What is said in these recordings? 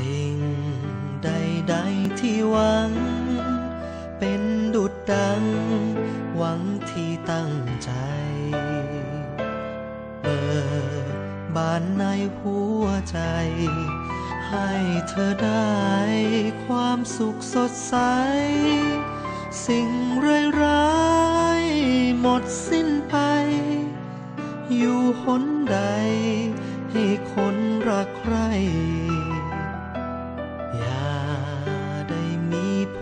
สิ่งใดๆที่หวัง เป็นดุดดัง หวังที่ตั้งใจ เปิดบานในหัวใจ ให้เธอได้ความสุขสดใส สิ่งร้ายๆหมดสิ้นไป อยู่หนใด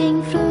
looking